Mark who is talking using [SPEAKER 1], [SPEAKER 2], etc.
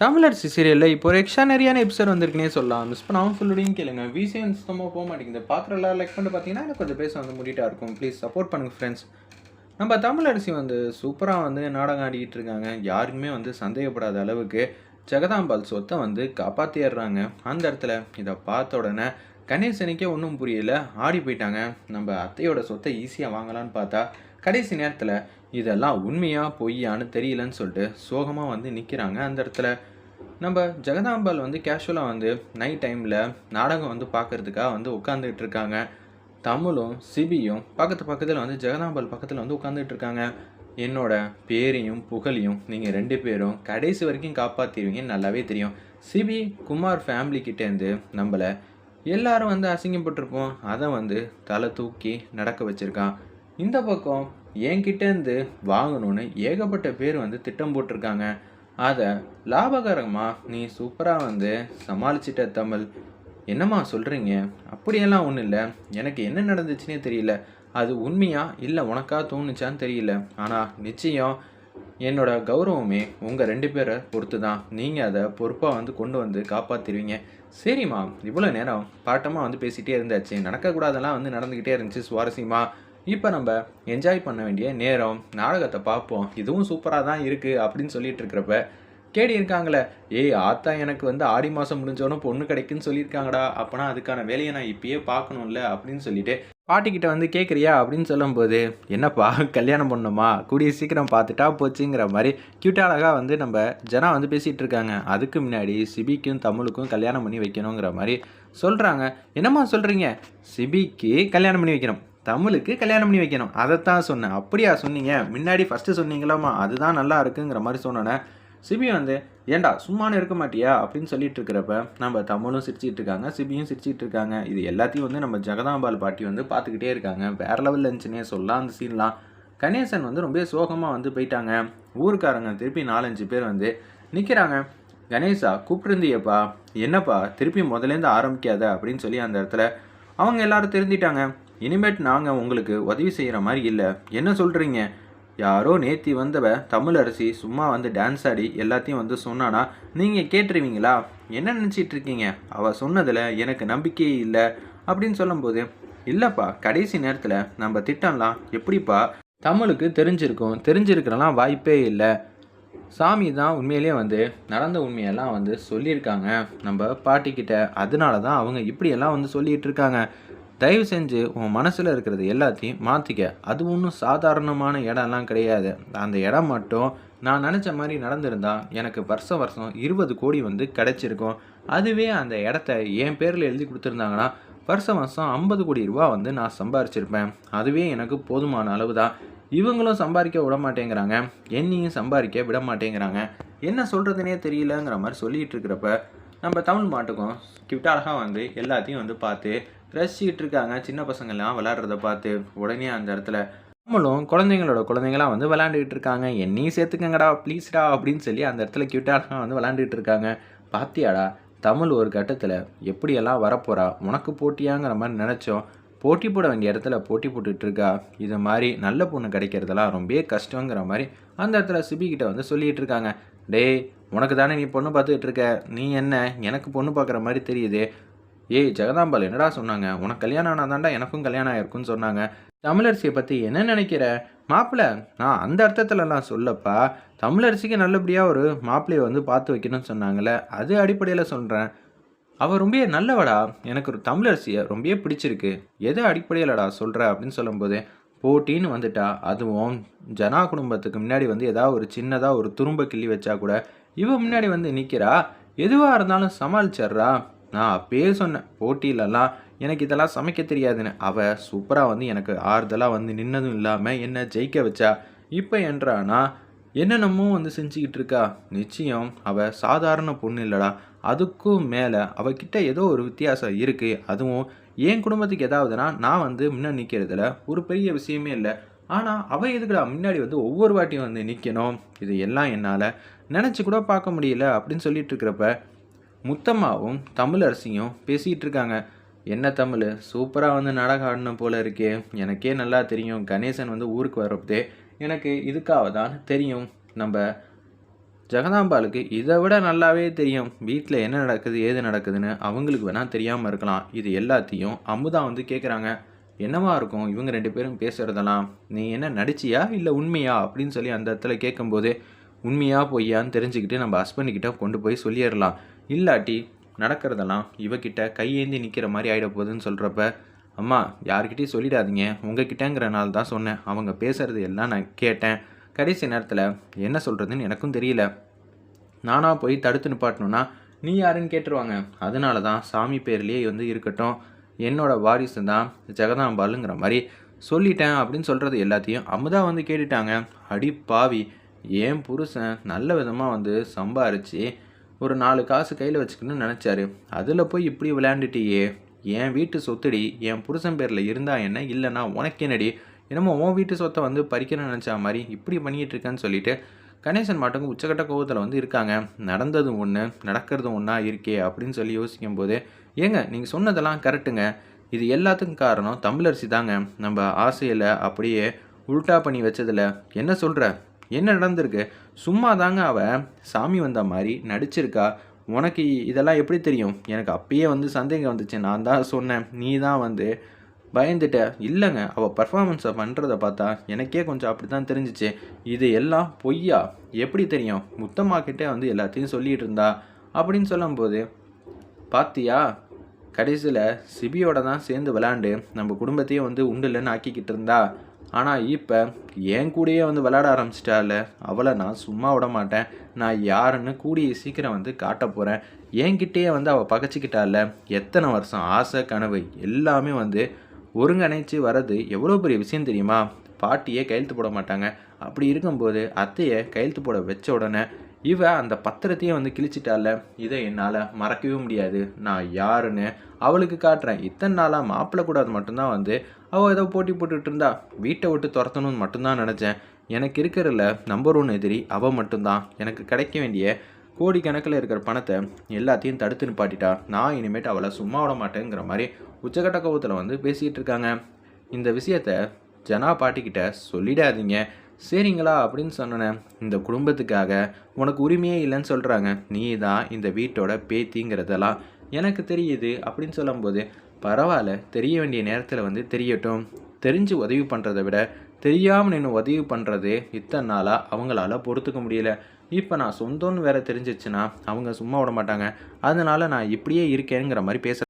[SPEAKER 1] தமிழரசி சீரியலில் இப்போ ஒரு எக்ஸ்ட்ரானரியான எபிசோட் வந்திருக்குனே சொல்லலாம். மிஸ் பண்ணாமல் ஃபுல்லோடையும் கேளுங்க. விசிஎன் சுத்தமாக போக மாட்டேங்குது. பார்க்குற லைக் பண்ணிட்டு பார்த்தீங்கன்னா எனக்கு கொஞ்சம் பேச வந்து முடிட்டா இருக்கும். ப்ளீஸ் சப்போர்ட் பண்ணுங்கள் ஃப்ரெண்ட்ஸ் நம்ம தமிழரசி வந்து சூப்பராக வந்து நாடகம் ஆடிக்கிட்டு இருக்காங்க. யாருக்குமே வந்து சந்தேகப்படாத அளவுக்கு ஜெகதாம்பாள் சொத்தை வந்து காப்பாற்றிடுறாங்க அந்த இடத்துல இதை பார்த்த உடனே கணேசனுக்கே ஒன்றும் புரியல. ஆடி போயிட்டாங்க. நம்ம அத்தையோட சொத்தை ஈஸியாக வாங்கலான்னு பார்த்தா கடைசி நேரத்தில் இதெல்லாம் உண்மையா பொய்யான்னு தெரியலன்னு சொல்லிட்டு சோகமாக வந்து நிற்கிறாங்க அந்த இடத்துல. நம்ம ஜெகதாம்பாள் வந்து கேஷுவலாக வந்து நைட் டைமில் நாடகம் வந்து பார்க்கறதுக்காக வந்து உட்காந்துக்கிட்டு இருக்காங்க. தமிழும் சிபியும் பக்கத்து பக்கத்தில் வந்து ஜெகதாம்பாள் பக்கத்தில் வந்து உட்காந்துட்டு இருக்காங்க. என்னோட பேரையும் புகழையும் நீங்கள் ரெண்டு பேரும் கடைசி வரைக்கும் காப்பாற்றிடுவீங்கன்னு நல்லாவே தெரியும். சிபி குமார் ஃபேமிலிக்கிட்டேருந்து நம்மளை எல்லாரும் வந்து அசிங்கப்பட்டிருப்போம். அதை வந்து தலை தூக்கி நடக்க வச்சுருக்கான். இந்த பக்கம் என்கிட்டேருந்து வாங்கணும்னு ஏகப்பட்ட பேர் வந்து திட்டம் போட்டிருக்காங்க. அதை லாபகரமாக நீ சூப்பராக வந்து சமாளிச்சிட்ட தமிழ். என்னம்மா சொல்கிறீங்க அப்படியெல்லாம் ஒன்றும் இல்லை. எனக்கு என்ன நடந்துச்சுன்னே தெரியல. அது உண்மையா இல்லை உனக்கா தோணுச்சான்னு தெரியல. ஆனால் நிச்சயம் என்னோட கௌரவமே உங்கள் ரெண்டு பேரை பொறுத்து தான் நீங்கள் அதை பொறுப்பாக வந்து கொண்டு வந்து காப்பாற்றிடுவீங்க சரிம்மா இவ்வளோ நேரம் பாட்டமாக வந்து பேசிகிட்டே இருந்தாச்சு. நடக்கக்கூடாதெல்லாம் வந்து நடந்துக்கிட்டே இருந்துச்சு சுவாரஸ்யமாக இப்போ நம்ம என்ஜாய் பண்ண வேண்டிய நேரம் நாடகத்தை பார்ப்போம். இதுவும் சூப்பராக தான் இருக்குது அப்படின்னு சொல்லிட்டு இருக்கிறப்ப கேடி இருக்காங்களே ஏய் ஆத்தா எனக்கு வந்து ஆடி மாதம் முடிஞ்சோன்னு பொண்ணு கிடைக்குன்னு சொல்லியிருக்காங்கடா. அப்போனா அதுக்கான வேலையை நான் இப்பயே பார்க்கணும்ல அப்படின்னு சொல்லிட்டு பாட்டிக்கிட்ட வந்து கேட்குறியா அப்படின்னு சொல்லும்போது என்னப்பா கல்யாணம் பண்ணணுமா? கூடிய சீக்கிரம் பார்த்துட்டா போச்சுங்கிற மாதிரி கியூட்டா அழகாக வந்து நம்ம ஜனா வந்து பேசிகிட்டு இருக்காங்க. அதுக்கு முன்னாடி சிபிக்கும் தமிழுக்கும் கல்யாணம் பண்ணி வைக்கணுங்கிற மாதிரி சொல்கிறாங்க என்னம்மா சொல்கிறீங்க சிபிக்கு கல்யாணம் பண்ணி வைக்கணும். தமிழுக்கு கல்யாணம் பண்ணி வைக்கணும். அதைத்தான் சொன்னேன். அப்படியா சொன்னீங்க? முன்னாடி ஃபஸ்ட்டு சொன்னீங்களாமா அதுதான் நல்லா இருக்குங்கிற மாதிரி சொன்னோன்னே சிபி வந்து ஏண்டா சும்மானு இருக்க மாட்டியா? அப்படின்னு சொல்லிட்டு இருக்கிறப்ப நம்ம தமிழும் சிரிச்சிட்டு இருக்காங்க சிபியும் சிரிச்சிட்டு இருக்காங்க. இது எல்லாத்தையும் வந்து நம்ம ஜெகதாம்பாள் பாட்டி வந்து பார்த்துக்கிட்டே இருக்காங்க. வேற லெவலில் இருந்துச்சுன்னே சொல்லலாம் அந்த சீன்லாம் கணேசன் வந்து ரொம்ப சோகமாக வந்து போயிட்டாங்க. ஊருக்காரங்க திருப்பி நாலஞ்சு பேர் வந்து நிற்கிறாங்க கணேசா கூப்பிட்டுருந்தியப்பா. என்னப்பா திருப்பி முதலேருந்து ஆரம்பிக்காத? அப்படின்னு சொல்லி அந்த இடத்துல அவங்க எல்லாரும் தெரிஞ்சிட்டாங்க இனிமேட் நாங்கள் உங்களுக்கு உதவி செய்கிற மாதிரி இல்லை. என்ன சொல்கிறீங்க யாரோ நேத்தி வந்தவ தமிழரசி சும்மா வந்து டான்ஸ் ஆடி எல்லாத்தையும் வந்து சொன்னானா நீங்கள் கேட்டுருவீங்களா? என்ன நினச்சிட்டு இருக்கீங்க? அவள் சொன்னதில் எனக்கு நம்பிக்கையே இல்லை அப்படின்னு சொல்லும்போது இல்லைப்பா கடைசி நேரத்தில் நம்ம திட்டம்லாம் எப்படிப்பா? தமிழுக்கு தெரிஞ்சிருக்கும் தெரிஞ்சிருக்கிறலாம் வாய்ப்பே இல்லை. சாமி தான் உண்மையிலேயே வந்து நடந்த உண்மையெல்லாம் வந்து சொல்லியிருக்காங்க. நம்ம பாட்டிக்கிட்ட அதனால தான் அவங்க இப்படியெல்லாம் வந்து சொல்லிகிட்டு இருக்காங்க. தயவு செஞ்சு உன் மனசில் இருக்கிறது எல்லாத்தையும் மாற்றிக்க அது ஒன்றும் சாதாரணமான இடம்லாம் கிடையாது. அந்த இடம் மட்டும் நான் நினச்ச மாதிரி நடந்திருந்தா எனக்கு வருஷம் வருஷம் இருபது கோடி வந்து கிடச்சிருக்கும். அதுவே அந்த இடத்த என் பேரில் எழுதி கொடுத்துருந்தாங்கன்னா வருஷம் வருஷம் ஐம்பது கோடி ரூபா வந்து நான் சம்பாரிச்சிருப்பேன். அதுவே எனக்கு போதுமான அளவு தான் இவங்களும் சம்பாதிக்க விட மாட்டேங்கிறாங்க. என்னையும் சம்பாதிக்க விட மாட்டேங்கிறாங்க. என்ன சொல்கிறதுனே தெரியலங்கிற மாதிரி சொல்லிகிட்டு இருக்கிறப்ப நம்ம தமிழ் மாட்டுக்கும் கிட்ட அழகாக வந்து எல்லாத்தையும் வந்து பார்த்து ரசிச்சுக்கிட்டு இருக்காங்க சின்ன பசங்கள்லாம் விளாட்றத பார்த்து உடனே அந்த இடத்துல நம்மளும் குழந்தைங்களோட குழந்தைங்களாம் வந்து விளாண்டுக்கிட்டு இருக்காங்க என்னையும் சேர்த்துக்கங்கடா ப்ளீஸ்டா அப்படின்னு சொல்லி அந்த இடத்துல கியூட்டாக வந்து விளையாண்டுட்டு இருக்காங்க பாத்தியாடா தமிழ் ஒரு கட்டத்தில் எப்படியெல்லாம் வரப்போகிறா உனக்கு போட்டியாங்கிற மாதிரி நினச்சோம். போட்டி போட வேண்டிய இடத்துல போட்டி போட்டுட்டு இருக்கா இது மாதிரி நல்ல பொண்ணு கிடைக்கிறதெல்லாம் ரொம்ப கஷ்டங்கிற மாதிரி அந்த இடத்துல சிபி வந்து சொல்லிட்டு இருக்காங்க டேய் உனக்கு தானே நீ பொண்ணு பார்த்துக்கிட்டு இருக்க நீ என்ன? எனக்கு பொண்ணு பார்க்குற மாதிரி தெரியுது. ஏய் ஜெகதாம்பாள் என்னடா சொன்னாங்க? உனக்கு கல்யாணம் ஆனாதாண்டா எனக்கும் கல்யாணம் ஆயிருக்குன்னு சொன்னாங்க. தமிழரசியை பற்றி என்ன நினைக்கிற? மாப்பிள்ளை நான் அந்த அர்த்தத்துலலாம் சொல்லப்பா. தமிழரசிக்கு நல்லபடியாக ஒரு மாப்பிள்ளையை வந்து பார்த்து வைக்கணும்னு சொன்னாங்களே அது அடிப்படையில் சொல்கிறேன் அவள் ரொம்ப நல்லவடா. எனக்கு ஒரு தமிழரசியை ரொம்ப பிடிச்சிருக்கு. எது அடிப்படையிலடா சொல்கிற அப்படின்னு சொல்லும்போது போட்டின்னு வந்துட்டா. அதுவும் ஜனா குடும்பத்துக்கு முன்னாடி வந்து ஏதாவது ஒரு சின்னதாக ஒரு துரும்ப கிள்ளி வச்சா கூட இவன் முன்னாடி வந்து நிற்கிறா எதுவாக இருந்தாலும் சமாளிச்சிட்றா. நான் அப்பயே சொன்னேன் போட்டியிலலாம் எனக்கு இதெல்லாம் சமைக்க தெரியாதுன்னு. அவள் சூப்பராக வந்து எனக்கு ஆறுதலாக வந்து நின்னதும் இல்லாமல் என்ன ஜெயிக்க வச்சா? இப்போ என்றானா என்னென்னமோ வந்து செஞ்சுக்கிட்டு இருக்கா? நிச்சயம் அவள் சாதாரண பொண்ணு இல்லடா. அதுக்கும் மேலே அவகிட்ட ஏதோ ஒரு வித்தியாசம் இருக்குது அதுவும் என் குடும்பத்துக்கு ஏதாவதுனா நான் வந்து முன்னே நிற்கிறதுல ஒரு பெரிய விஷயமே இல்லை. ஆனால் அவள் எதுக்குடா முன்னாடி வந்து ஒவ்வொரு வாட்டியும் வந்து நிற்கணும் இது எல்லாம் என்னால் நினச்சி கூட பார்க்க முடியல அப்படின்னு சொல்லிட்டு இருக்கிறப்ப முத்தம்மாவும் தமிழரசியும் பேசிகிட்டு இருக்காங்க என்ன தமிழ்? சூப்பராக வந்து நாடகம் ஆடணும் போல இருக்கே. எனக்கே நல்லா தெரியும். கணேசன் வந்து ஊருக்கு வரப்பதே எனக்கு இதுக்காக தான் தெரியும். நம்ம ஜெகதாம்பாளுக்கு இதை விட நல்லாவே தெரியும். வீட்டில் என்ன நடக்குது ஏது நடக்குதுன்னு அவங்களுக்கு வேணால் தெரியாமல் இருக்கலாம். இது எல்லாத்தையும் அமுதா வந்து கேட்குறாங்க என்னவா இருக்கும்? இவங்க ரெண்டு பேரும் பேசுகிறதெல்லாம் நீ என்ன நடிச்சியா? இல்லை உண்மையா? அப்படின்னு சொல்லி அந்த இடத்துல கேட்கும்போது உண்மையாக பொய்யான்னு தெரிஞ்சுக்கிட்டு நம்ம ஹஸ்பண்டுக்கிட்ட கொண்டு போய் சொல்லிடலாம். இல்லாட்டி நடக்கிறதெல்லாம் இவகிட்ட கையேந்தி நிற்கிற மாதிரி ஆகிட போகுதுன்னு சொல்கிறப்ப அம்மா யார்கிட்டையும் சொல்லிடாதீங்க. உங்ககிட்டங்கிறனால தான் சொன்னேன். அவங்க பேசுகிறது எல்லாம் நான் கேட்டேன். கடைசி நேரத்தில் என்ன சொல்கிறதுன்னு எனக்கும் தெரியல. நானாக போய் தடுத்து நிப்பாட்டணும்னா நீ யாருன்னு கேட்டுருவாங்க. அதனால தான் சாமி பேர்லேயே வந்து இருக்கட்டும். என்னோட வாரிசு தான் ஜெகதாம்பாளுங்கிற மாதிரி சொல்லிட்டேன் அப்படின்னு சொல்கிறது எல்லாத்தையும் அமுதா வந்து கேட்டுட்டாங்க. அடி பாவி ஏன் புருஷன் நல்ல விதமாக வந்து சம்பாரித்து ஒரு நாலு காசு கையில் வச்சுக்கணும்னு நினச்சாரு. அதில் போய் இப்படி விளையாண்டுட்டியே. என் வீட்டு சொத்துடி என் புருஷன் பேரில் இருந்தா என்ன? இல்லைன்னா உனக்கு என்னடி? என்னமோ உன் வீட்டு சொத்தை வந்து பறிக்கணும்னு நினச்சா மாதிரி இப்படி பண்ணிகிட்டு இருக்கேன்னு சொல்லிட்டு கணேசன் மாட்டவங்க உச்சக்கட்ட கோபத்தில் வந்து இருக்காங்க. நடந்தது ஒன்று நடக்கிறது ஒன்றா இருக்கே அப்படின்னு சொல்லி யோசிக்கும் போது ஏங்க நீங்கள் சொன்னதெல்லாம் கரெக்டுங்க. இது எல்லாத்துக்கும் காரணம் தமிழரசி தாங்க. நம்ம ஆசையில் அப்படியே உல்டா பண்ணி வச்சதில். என்ன சொல்கிற என்ன நடந்திருக்கு? சும்மா தாங்க அவள் சாமி வந்த மாதிரி நடிச்சிருக்கா. உனக்கு இதெல்லாம் எப்படி தெரியும்? எனக்கு அப்பயே வந்து சந்தேகம் வந்துச்சு. நான் தான் சொன்னேன். நீ தான் வந்து பயந்துட்ட. இல்லைங்க அவள் பர்ஃபார்மன்ஸை பண்ணுறத பார்த்தா எனக்கே கொஞ்சம் அப்படி தான் தெரிஞ்சிச்சு. இது எல்லாம் பொய்யா? எப்படி தெரியும்? முத்தம்மாக்கிட்டே வந்து எல்லாத்தையும் சொல்லிகிட்டு இருந்தா. அப்படின்னு சொல்லும்போது பாத்தியா? கடைசியில் சிபியோட தான் சேர்ந்து விளாண்டு நம்ம குடும்பத்தையே வந்து உண்டுலன்னு ஆக்கிக்கிட்டு இருந்தா. ஆனால் இப்போ என் கூடயே வந்து விளையாட ஆரம்பிச்சிட்டால அவளை நான் சும்மா விட மாட்டேன். நான் யாருன்னு கூடிய சீக்கிரம் வந்து காட்ட போகிறேன் என்கிட்டயே வந்து அவள் பகச்சிக்கிட்டால எத்தனை வருஷம் ஆசை கனவு எல்லாமே வந்து ஒருங்கிணைச்சு வர்றது எவ்வளோ பெரிய விஷயம் தெரியுமா? பாட்டியே கையெழுத்து போட மாட்டாங்க. அப்படி இருக்கும்போது அத்தையை கையெழுத்து போட வச்ச உடனே இவ அந்த பத்திரத்தையே வந்து கிழிச்சிட்டால இதை என்னால் மறக்கவே முடியாது. நான் யாருன்னு அவளுக்கு காட்டுறேன். இத்தனை நாளாக மாப்பிள்ளை கூடாது மட்டும்தான் வந்து அவள் ஏதோ போட்டி போட்டுட்டு இருந்தா வீட்டை விட்டு துரத்தணும்னு மட்டும்தான் நினச்சேன். எனக்கு இருக்கிறதுல நம்பர் ஒன் எதிரி அவள் மட்டும்தான். எனக்கு கிடைக்க வேண்டிய கோடிக்கணக்கில் இருக்கிற பணத்தை எல்லாத்தையும் தடுத்து நிப்பாட்டிட்டா. நான் இனிமேட்டு அவளை சும்மா விட மாட்டேங்கிற மாதிரி உச்சகட்ட கோபத்தில் வந்து பேசிக்கிட்டு இருக்காங்க. இந்த விஷயத்த ஜனா பாட்டிக்கிட்ட சொல்லிடாதீங்க. சரிங்களா அப்படின்னு சொன்னேன் இந்த குடும்பத்துக்காக உனக்கு உரிமையே இல்லைன்னு சொல்கிறாங்க நீ தான் இந்த வீட்டோட பேத்திங்கிறதெல்லாம் எனக்கு தெரியுது அப்படின்னு சொல்லும்போது பரவாயில்ல தெரிய வேண்டிய நேரத்தில் வந்து தெரியட்டும். தெரிஞ்சு உதவி பண்ணுறதை விட தெரியாமல் நின்று உதவி பண்ணுறது இத்தனை நாளாக அவங்களால பொறுத்துக்க முடியல. இப்போ நான் சொந்தம்னு வேற தெரிஞ்சிச்சுன்னா அவங்க சும்மா விட மாட்டாங்க. அதனால் நான் இப்படியே இருக்கேங்கிற மாதிரி பேச